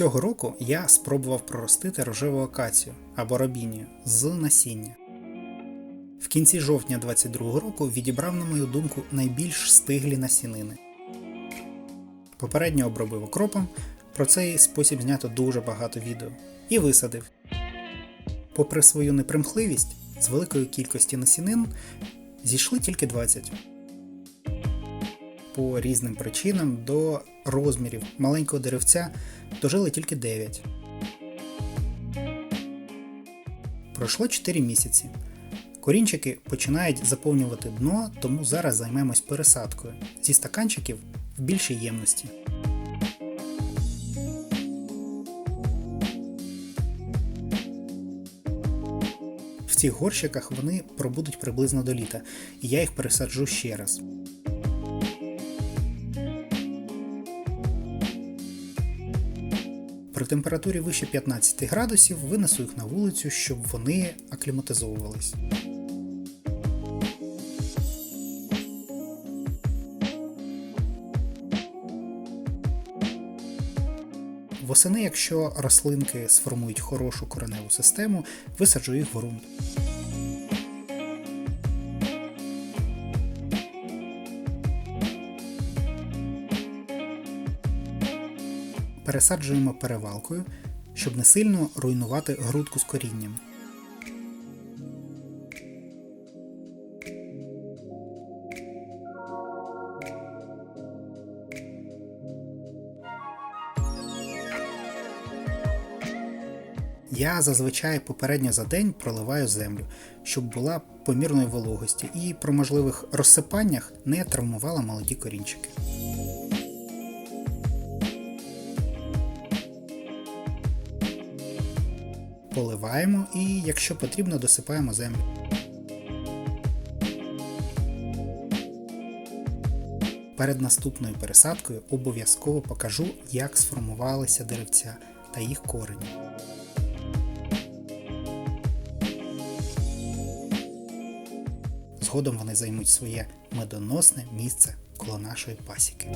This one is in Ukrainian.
Цього року я спробував проростити рожеву акацію або робінію з насіння. В кінці жовтня 2022 року відібрав, на мою думку, найбільш стиглі насінини. Попередньо обробив окропом, про цей спосіб знято дуже багато відео, і висадив. Попри свою непримхливість, з великої кількості насінин зійшли тільки 20. По різним причинам до розмірів маленького деревця дожили тільки 9. Пройшло 4 місяці. Корінчики починають заповнювати дно, тому зараз займемось пересадкою зі стаканчиків в більшій ємності. В цих горщиках вони пробудуть приблизно до літа, і я їх пересаджу ще раз. При температурі вище 15 градусів винесу їх на вулицю, щоб вони акліматизовувались. Восени, якщо рослинки сформують хорошу кореневу систему, висаджу їх в ґрунт. Пересаджуємо перевалкою, щоб не сильно руйнувати грудку з корінням. Я зазвичай попередньо за день проливаю землю, щоб була помірної вологості і при можливих розсипаннях не травмувала молоді корінчики. Поливаємо і, якщо потрібно, досипаємо землю. Перед наступною пересадкою обов'язково покажу, як сформувалися деревця та їх корені. Згодом вони займуть своє медоносне місце коло нашої пасіки.